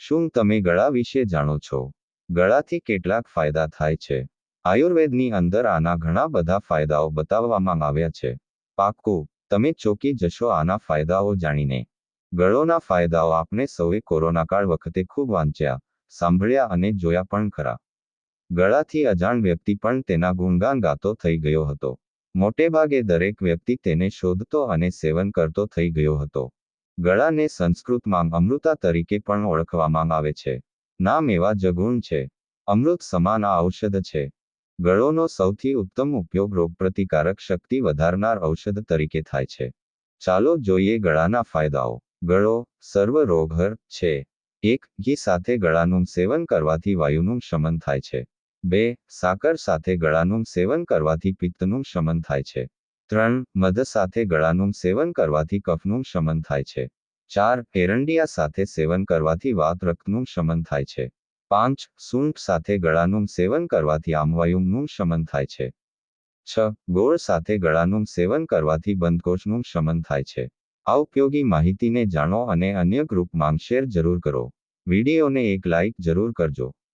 શું તમે ગળા વિશે જાણો છો? ગળાથી કેટલાક ફાયદા થાય છે. આયુર્વેદની અંદર આના ઘણા બધા ફાયદાઓ બતાવવામાં આવ્યા છે. પાક્કું, તમે ચોકી જશો આના ફાયદાઓ જાણીને. ગળોના ફાયદાઓ આપણે સૌએ કોરોના કાળ વખતે ખૂબ વાંચ્યા, સાંભળ્યા અને જોયા પણ ખરા. ગળાથી અજાણ વ્યક્તિ પણ તેના ગુણગાન ગાતો થઈ ગયો હતો. મોટેભાગે દરેક વ્યક્તિ તેને શોધતો અને સેવન કરતો થઈ ગયો હતો. ગળાને સંસ્કૃતમાં અમૃતા તરીકે પણ ઓળખવામાં આવે છે. નામ એવા જગુણ છે. અમૃત સમાન ઔષધ છે. ગળોનો સૌથી ઉત્તમ ઉપયોગ રોગપ્રતિકારક શક્તિ વધારનાર ઔષધ તરીકે થાય છે. ચાલો જોઈએ ગળાના ફાયદાઓ. ગળો સર્વ રોગહર છે. એક, ઘી સાથે ગળાનું સેવન કરવાથી વાયુનું શમન થાય છે. બે, સાકર સાથે ગળાનું સેવન કરવાથી પિત્તનું શમન થાય છે. ત્રણ, મધ સાથે ગળાનું સેવન કરવાથી કફનું શમન થાય છે. ચાર, એરંડિયા સાથે સેવન કરવાથી વાત રક્તનું શમન થાય છે. પાંચ, સૂંઠ સાથે ગળાનું સેવન કરવાથી આમવાયુનું શમન થાય છે. છ, ગોળ સાથે ગળાનું સેવન કરવાથી બંધકોશનું શમન થાય છે. આ ઉપયોગી માહિતીને જાણો અને અન્ય ગ્રુપમાં શેર જરૂર કરો. વિડીયોને એક લાઇક જરૂર કરજો.